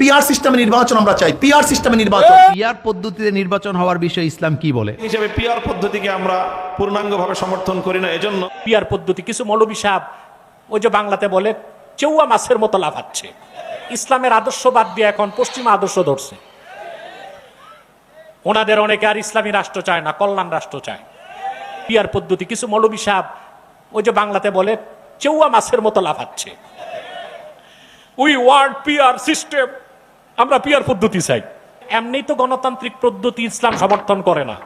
PR সিস্টেমে নির্বাচন আমরা চাই। পিআর সিস্টেমে নির্বাচন। পিয়ার পদ্ধতিতে নির্বাচন হওয়ার বিষয়ে ইসলাম কি বলে? হিসেবে পিয়ার পদ্ধতিকে আমরা পূর্ণাঙ্গভাবে সমর্থন করি না এজন্য পিয়ার পদ্ধতি কিছু মৌলবী সাহেব ওই যে বাংলাতে বলে চেউয়া মাছের মতো লাফাচ্ছে। ইসলামের আদর্শ বাদ দিয়ে এখন পশ্চিমা আদর্শ ধরছে। ওনাদের অনেকে আর ইসলামী রাষ্ট্র চায় না কল্যাণ রাষ্ট্র চায়। পিয়ার পদ্ধতি কিছু মৌলবী সাহেব ওই যে বাংলাতে বলে চেউয়া মাছের মতো লাফাচ্ছে। উই ওয়ান্ট পিয়ার সিস্টেম আমরা পিয়ার পদ্ধতি চাই। এমনি তো গণতান্ত্রিক পদ্ধতি ইসলাম সমর্থন করে না।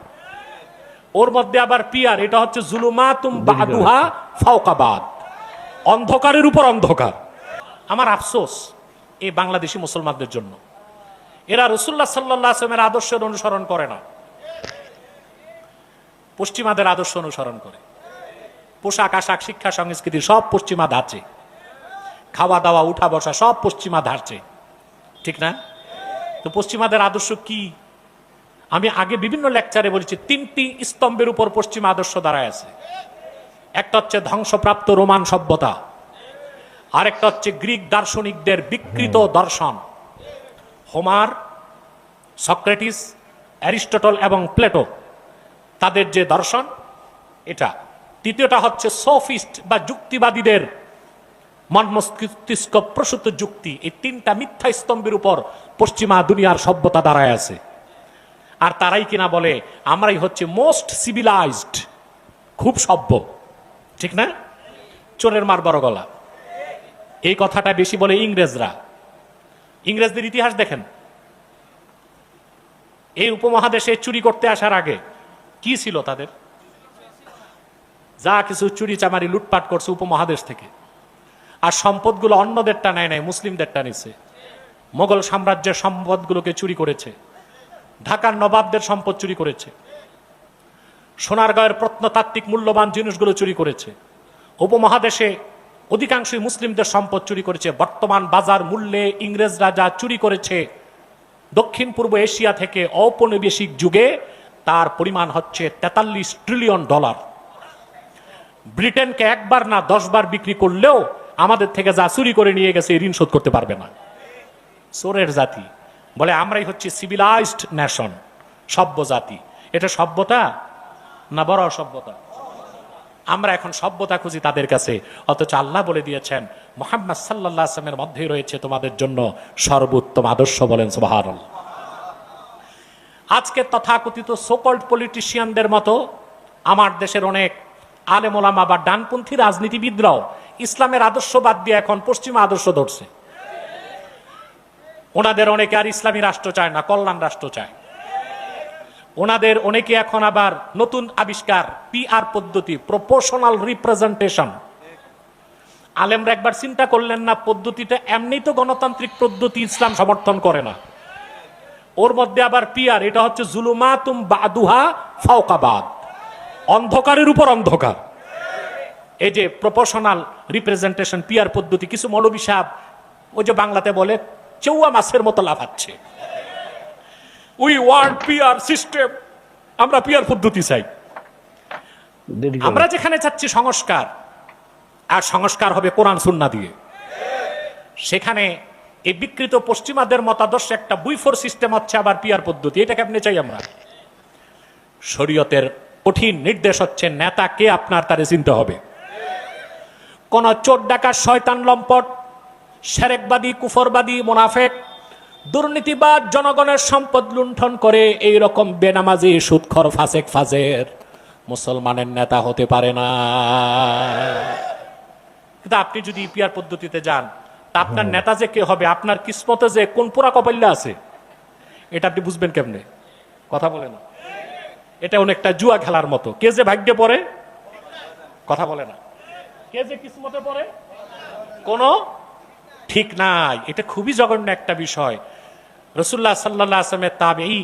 ওর মধ্যে আবার পিয়ার এটা হচ্ছে জুলুমাতুম বাদুহা ফাওকাবাদ। অন্ধকারের উপর অন্ধকার। আমার আফসোস এই বাংলাদেশি মুসলমানদের জন্য। এরা রসুল্লাহ সাল্লাহ আসলামের আদর্শের অনুসরণ করে না। পশ্চিমাদের আদর্শ অনুসরণ করে। পোশাক আশাক শিক্ষা সংস্কৃতি সব পশ্চিমা ধাঁচে। খাওয়া দাওয়া উঠা বসা সব পশ্চিমা ধারছে ঠিক না? তো পশ্চিমাদের আদর্শ কি? আমি আগে বিভিন্ন লেকচারে বলেছি তিনটি স্তম্ভের উপর পশ্চিমা আদর্শ দাঁড়ায় আছে। একটা হচ্ছে ধ্বংসপ্রাপ্ত রোমান সভ্যতা আরেকটা হচ্ছে গ্রিক দার্শনিকদের বিকৃত দর্শন। হোমার সক্রেটিস অ্যারিস্টটল এবং প্লেটো তাদের যে দর্শন এটা। তৃতীয়টা হচ্ছে সোফিস্ট বা যুক্তিবাদীদের মন মস্তিষ্ক প্রসূত যুক্তি, এই তিনটা মিথ্যা স্তম্ভের উপর পশ্চিমা দুনিয়ার সভ্যতা দাঁড়ায় আছে। আর তারাই কিনা বলে, আমরাই হচ্ছে মোস্ট সিভিলাইজড খুব সভ্য। ঠিক না? চোরের মার বড় গলা। এই কথাটা বেশি বলে ইংরেজরা। ইংরেজদের ইতিহাস দেখেন। এই উপমহাদেশে চুরি করতে আসার আগে কি ছিল তাদের? যা কিছু চুরি চামারি লুটপাট করছে উপমহাদেশ থেকে। আর সম্পদগুলো অন্যদেরটা নেয় নাই মুসলিমদেরটা নিছে মোগল সাম্রাজ্যের সম্পদগুলোকে চুরি করেছে। ঢাকার নবাবদের সম্পদ চুরি করেছে। সোনারগাঁয়ের প্রত্নতাত্ত্বিক মূল্যবান জিনিসগুলো চুরি করেছে। উপমহাদেশে অধিকাংশই মুসলিমদের সম্পদ চুরি করেছে। বর্তমান বাজার মূল্যে ইংরেজরা যা চুরি করেছে, দক্ষিণ পূর্ব এশিয়া থেকে ঔপনিবেশিক যুগে তার পরিমাণ হচ্ছে তেতাল্লিশ ট্রিলিয়ন ডলার। ব্রিটেনকে একবার না দশবার বিক্রি করলেও আমাদের থেকে যা চুরি করে নিয়ে গেছে ঋণ শোধ করতে পারবে না। চোরের জাতি। বলে, আমরাই হচ্ছে সিভিলাইজড নেশন সভ্য জাতি। এটা সভ্যতা না বড় অসভ্যতা? আমরা এখন সভ্যতা খুঁজি তাদের কাছে। অথচ আল্লাহ বলে দিয়েছেন, মোহাম্মদ সাল্লাহ আসলামের মধ্যেই রয়েছে তোমাদের জন্য সর্বোত্তম আদর্শ বলেন সুবাহার আজকে তথাকথিত সোকল্ড পলিটিশিয়ানদের মতো আমার দেশের অনেক আলেমোলামা বা ডানপন্থী রাজনীতিবিদরাও ইসলামের আদর্শ বাদ দিয়ে এখন পশ্চিমা আদর্শ ধরছে। ওনাদের অনেকে আর ইসলামী রাষ্ট্র চায় না, কল্যাণ রাষ্ট্র চায়। ওনাদের অনেকে এখন আবার নতুন আবিষ্কার পিআর পদ্ধতি প্রপোর্শনাল রিপ্রেজেন্টেশন আলেমরা একবার চিন্তা করলেন না, পদ্ধতিটা এমনি তো গণতান্ত্রিক পদ্ধতি ইসলাম সমর্থন করে না। ওর মধ্যে আবার পিয়ার এটা হচ্ছে জুলুমাতুম বাদুহা ফাওকাবাদ। অন্ধকারের উপর অন্ধকার। এই যে প্রপোর্শনাল রিপ্রেজেন্টেশন পিয়ার পদ্ধতি কিছু মৌলবী সাহেব ওই যে বাংলাতে বলে চেউয়া মাছের মতো লাফাচ্ছে উই ওয়ান্ট পিয়ার সিস্টেম আমরা পিয়ার পদ্ধতি চাই। আমরা যেখানে চাচ্ছি সংস্কার আর সংস্কার হবে কোরআন সুন্না দিয়ে। সেখানে এই বিকৃত পশ্চিমাদের মতাদর্শ একটা বুইফোর সিস্টেম হচ্ছে আবার পিয়ার পদ্ধতি। এটাকে আপনি চাই আমরা। শরীয়তের কঠিন নির্দেশ হচ্ছে নেতা কে আপনার তারে চিনতে হবে। কোন চোর ডাকার শয়তান লম্পট সেরেকবাদী কুফরবাদী মোনাফেক দুর্নীতিবাদ জনগণের সম্পদ লুণ্ঠন করে এই রকম বেনামাজি সুৎখর ফাসেক ফাজের মুসলমানের নেতা হতে পারে না। কিন্তু আপনি যদি ইপিআর পদ্ধতিতে যান তা আপনার নেতা যে কে হবে আপনার কিসমতে যে কোন পোড়া কপাল্লা আছে এটা আপনি বুঝবেন কেমনে? কথা বলে না। এটা অনেকটা জুয়া খেলার মতো। কে যে ভাগ্যে পড়ে কথা বলে না। কে যে কিসমতে পড়ে কোনো? ঠিক নাই। এটা খুবই জঘন্য একটা বিষয়। রসুল্লাহ সাল্লাহ আসলামের তাবেই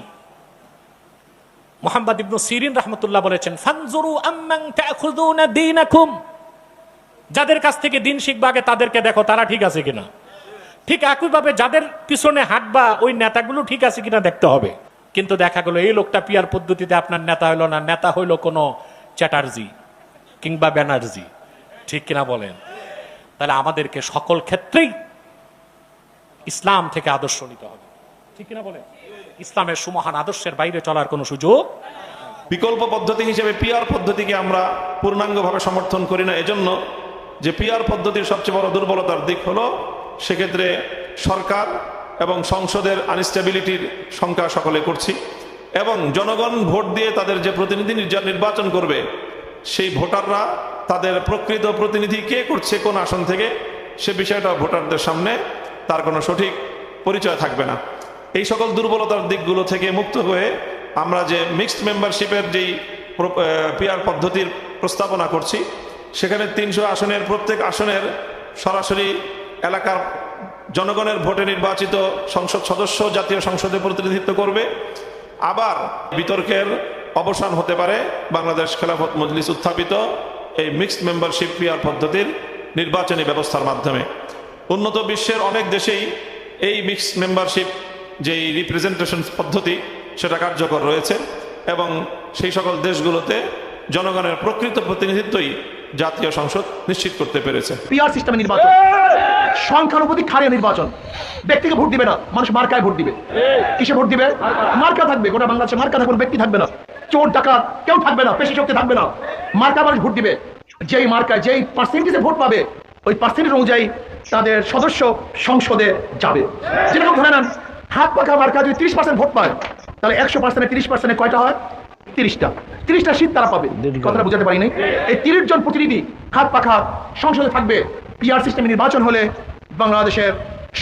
মোহাম্মদ ইবনু সিরিন রহমতুল্লাহ বলেছেন, ফানজুরু আম্মান তাখুযুনা দীনাকুম। যাদের কাছ থেকে দিন শিখবা আগে তাদেরকে দেখো, তারা ঠিক আছে কিনা। ঠিক একইভাবে যাদের পিছনে হাঁটবা, ওই নেতাগুলো ঠিক আছে কিনা দেখতে হবে। কিন্তু দেখা গেলো, এই লোকটা পিয়ার পদ্ধতিতে আপনার নেতা হইল না, নেতা হইল কোনো চ্যাটার্জি কিংবা ব্যানার্জি। ঠিক কিনা বলেন? তাহলে আমাদেরকে সকল ক্ষেত্রেই ইসলাম থেকে আদর্শ নিতে হবে। ঠিক কিনা বলে ইসলামের সুমহান আদর্শের বাইরে চলার কোনো সুযোগ বিকল্প পদ্ধতি হিসেবে পিআর পদ্ধতিকে আমরা পূর্ণাঙ্গভাবে সমর্থন করি না। এজন্য যে পিআর পদ্ধতির সবচেয়ে বড় দুর্বলতার দিক হলো, সেক্ষেত্রে সরকার এবং সংসদের আনস্টেবিলিটির সংখ্যা সকলে করছি এবং জনগণ ভোট দিয়ে তাদের যে প্রতিনিধি নির্বাচন করবে, সেই ভোটাররা তাদের প্রকৃত প্রতিনিধি কে করছে কোন আসন থেকে, সে বিষয়টা ভোটারদের সামনে তার কোনো সঠিক পরিচয় থাকবে না। এই সকল দুর্বলতার দিকগুলো থেকে মুক্ত হয়ে আমরা যে মিক্সড মেম্বারশিপের যেই পিআর পদ্ধতির প্রস্তাবনা করছি, সেখানে তিনশো আসনের প্রত্যেক আসনের সরাসরি এলাকার জনগণের ভোটে নির্বাচিত সংসদ সদস্য জাতীয় সংসদে প্রতিনিধিত্ব করবে। আবার বিতর্কের অবসান হতে পারে, বাংলাদেশ খেলাফত মজলিস উত্থাপিত এই মিক্সড মেম্বারশিপ পিআর পদ্ধতির নির্বাচনী ব্যবস্থার মাধ্যমে। উন্নত বিশ্বের অনেক দেশেই এই মিক্সড মেম্বারশিপ যেই রিপ্রেজেন্টেশন পদ্ধতি, সেটা কার্যকর রয়েছে এবং সেই সকল দেশগুলোতে জনগণের প্রকৃত প্রতিনিধিত্বই জাতীয় সংসদ নিশ্চিত করতে পেরেছে। পিআর সিস্টেমে নির্বাচন। সংখ্যানুপাতিক হারিয়ে নির্বাচন। ব্যক্তিকে ভোট দিবে না, মানুষ মার্কায় ভোট দিবে। কিসে ভোট দিবে? মার্কা থাকবে, গোটা বাংলাদেশে মার্কা থাকবে ব্যক্তি থাকবে না। চোর, ডাকাত, কেউ থাকবে না পেশি শক্তি থাকবে না। মার্কা মানুষ ভোট দিবে। যেই মার্কায় যেই পার্সেন্টেজে ভোট পাবে ওই পার্সেন্টেজ অনুযায়ী তাদের সদস্য সংসদে যাবে। যেরকম ধরে নেন হাত পাখা মার্কা যদি তিরিশ পার্সেন্ট ভোট পায় তাহলে একশো পার্সেন্টে তিরিশ পার্সেন্টে কয়টা হয়? তিরিশটা। তিরিশটা সিট তারা পাবে। কথাটা বুঝাতে পারি নাই এই তিরিশ জন প্রতিনিধি হাত পাখা সংসদে থাকবে। পিআর সিস্টেমে নির্বাচন হলে বাংলাদেশের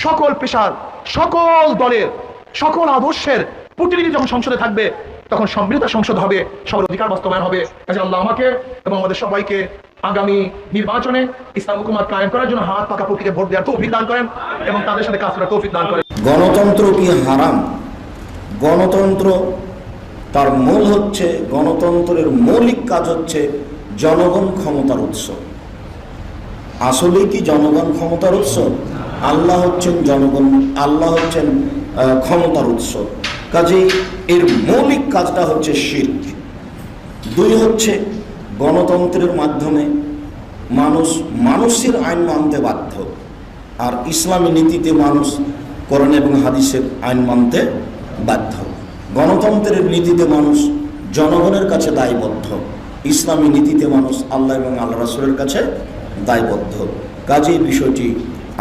সকল পেশার সকল দলের সকল আদর্শের প্রতিনিধি যখন সংসদে থাকবে তখন সম্মিলিত সংসদ হবে, সবার অধিকার বাস্তবায়ন হবে। কাজে আল্লাহ আমাকে এবং আমাদের সবাইকে আগামী নির্বাচনে ইসলাম হুকুমাত কায়েম করার জন্য হাত পাকা প্রতীকে ভোট দেওয়ার তৌফিক দান করেন এবং তাদের সাথে কাজ করার তৌফিক দান করেন। গণতন্ত্র কি হারাম? গণতন্ত্র তার মূল হচ্ছে, গণতন্ত্রের মৌলিক কাজ হচ্ছে জনগণ ক্ষমতার উৎস। আসলে কি জনগণ ক্ষমতার উৎস? আল্লাহ হচ্ছেন জনগণ, আল্লাহ হচ্ছেন ক্ষমতার উৎস। কাজেই এর মৌলিক কাজটা হচ্ছে শির্ক। দুই হচ্ছে গণতন্ত্রের মাধ্যমে মানুষ মানুষের আইন মানতে বাধ্য আর ইসলামী নীতিতে মানুষ কোরআন এবং হাদিসের আইন মানতে বাধ্য। গণতন্ত্রের নীতিতে মানুষ জনগণের কাছে দায়বদ্ধ। ইসলামী নীতিতে মানুষ আল্লাহ এবং আল্লাহ রাসুলের কাছে দায়বদ্ধ। কাজেই বিষয়টি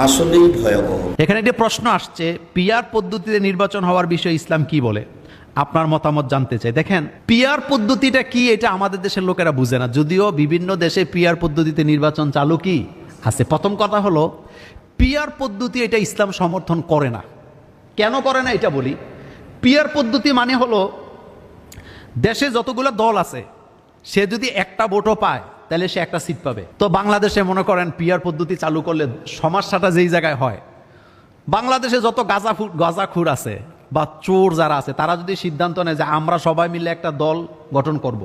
আসলেই ভয়াবহ। এখানে একটি প্রশ্ন আসছে পিয়ার পদ্ধতিতে নির্বাচন হওয়ার বিষয়ে ইসলাম কি বলে? আপনার মতামত জানতে চাই। দেখেন পিয়ার পদ্ধতিটা কি এটা আমাদের দেশের লোকেরা বুঝে না। যদিও বিভিন্ন দেশে পিয়ার পদ্ধতিতে নির্বাচন চালু কি? আছে। প্রথম কথা হলো পিয়ার পদ্ধতি এটা ইসলাম সমর্থন করে না। কেন করে না এটা বলি? পিয়ার পদ্ধতি মানে হলো, দেশে যতগুলো দল আছে, সে যদি একটা ভোটও পায় তাহলে সে একটা সিট পাবে। তো বাংলাদেশে মনে করেন পিয়ার পদ্ধতি চালু করলে সমস্যাটা যেই জায়গায় হয়, বাংলাদেশে যত গাঁজাফুর গাঁজাখুর আছে বা চোর যারা আছে, তারা যদি সিদ্ধান্ত নেয় যে আমরা সবাই মিলে একটা দল গঠন করব।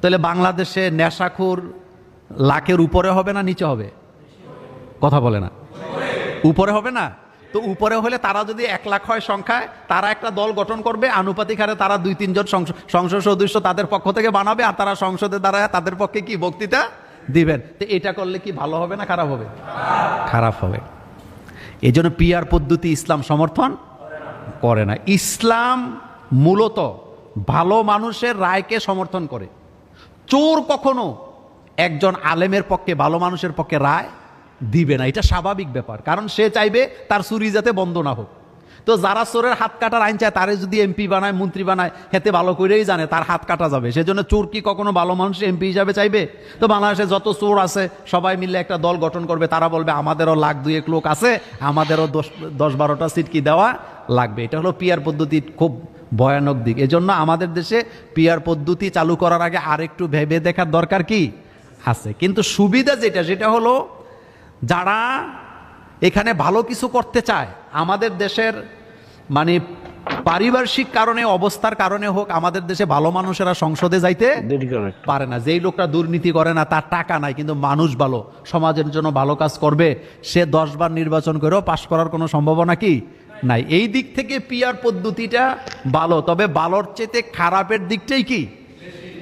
তাহলে বাংলাদেশে নেশাখুর লাখের উপরে হবে না, নিচে হবে? কথা বলে না। উপরে হবে না? তো উপরে হলে তারা যদি এক লাখ হয় সংখ্যায়, তারা একটা দল গঠন করবে, আনুপাতিক হারে তারা দুই তিনজন সংসদ সদস্য তাদের পক্ষ থেকে বানাবে, আর তারা সংসদে দাঁড়ায়, তাদের পক্ষে কি বক্তৃতা দিবেন? তো এটা করলে কি ভালো হবে না খারাপ হবে? খারাপ হবে। এই জন্য পিয়ার পদ্ধতি ইসলাম সমর্থন করে না। ইসলাম মূলত ভালো মানুষের রায়কে সমর্থন করে। চোর কখনো একজন আলেমের পক্ষে, ভালো মানুষের পক্ষে রায় দিবে না, এটা স্বাভাবিক ব্যাপার। কারণ সে চাইবে তার চুরি যাতে বন্ধ না হোক। তো যারা চোরের হাত কাটার আইন চায়, তারে যদি এমপি বানায়, মন্ত্রী বানায়, হেতে ভালো করেই জানে তার হাত কাটা যাবে। সেজন্য চোর কি কখনো ভালো মানুষ এমপি হিসাবে চাইবে? তো বাংলাদেশে যত চোর আছে, সবাই মিলে একটা দল গঠন করবে। তারা বলবে, আমাদেরও লাখ দুয়েক লোক আছে, আমাদেরও দশ দশ বারোটা সিট কি দেওয়া লাগবে। এটা হলো পিয়ার পদ্ধতির খুব ভয়ানক দিক। এজন্য আমাদের দেশে পিয়ার পদ্ধতি চালু করার আগে আরেকটু ভেবে দেখার দরকার কি? আছে। কিন্তু সুবিধা যেটা, সেটা হলো যারা এখানে ভালো কিছু করতে চায় আমাদের দেশের মানে পারিপার্শ্বিক কারণে অবস্থার কারণে হোক আমাদের দেশে ভালো মানুষেরা সংসদে যাইতে পারে না। যেই লোকটা দুর্নীতি করে না তার টাকা নাই কিন্তু মানুষ ভালো সমাজের জন্য ভালো কাজ করবে সে দশবার নির্বাচন করেও পাশ করার কোনো সম্ভাবনা কি নাই? এই দিক থেকে পিয়ার পদ্ধতিটা ভালো তবে ভালোর চেতে খারাপের দিকটাই কি?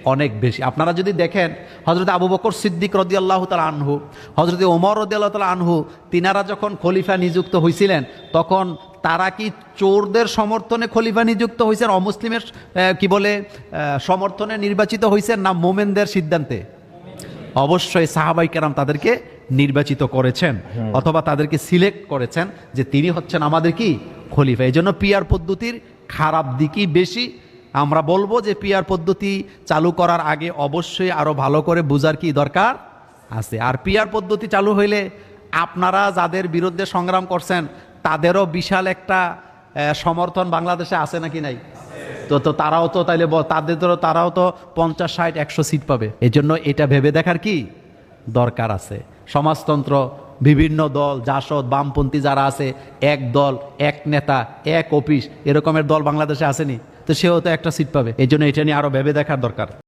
অনেক বেশি। আপনারা যদি দেখেন হজরত আবু বকর সিদ্দিক রদি আল্লাহ তালা আনহু হজরত ওমর রদি আল্লাহ তালা আনহু তিনারা যখন খলিফা নিযুক্ত হয়েছিলেন তখন তারা কি চোরদের সমর্থনে খলিফা নিযুক্ত হয়েছেন অমুসলিমের কি বলে সমর্থনে নির্বাচিত হয়েছেন না মোমেনদের সিদ্ধান্তে? অবশ্যই সাহাবাই কেরাম তাদেরকে নির্বাচিত করেছেন অথবা তাদেরকে সিলেক্ট করেছেন যে তিনি হচ্ছেন আমাদের কি খলিফা। এই জন্য পিয়ার পদ্ধতির খারাপ দিকই বেশি আমরা বলব যে পিয়ার পদ্ধতি চালু করার আগে অবশ্যই আরও ভালো করে বুঝার কি দরকার আছে। আর পিয়ার পদ্ধতি চালু হইলে আপনারা যাদের বিরুদ্ধে সংগ্রাম করছেন, তাদেরও বিশাল একটা সমর্থন বাংলাদেশে আছে নাকি নাই? তো তো তারাও তো তাইলে তাদের তো তারাও তো পঞ্চাশ, ষাট, একশো সিট পাবে। এই জন্য এটা ভেবে দেখার কি দরকার আছে। সমাজতন্ত্র, বিভিন্ন দল, জাসদ, বামপন্থী যারা আছে, এক দল, এক নেতা, এক অফিস, এরকমের দল বাংলাদেশে আসেনি। তো সেও তো একটা সিট পাবে। এই জন্য এটা নিয়ে আরও ভেবে দেখার দরকার।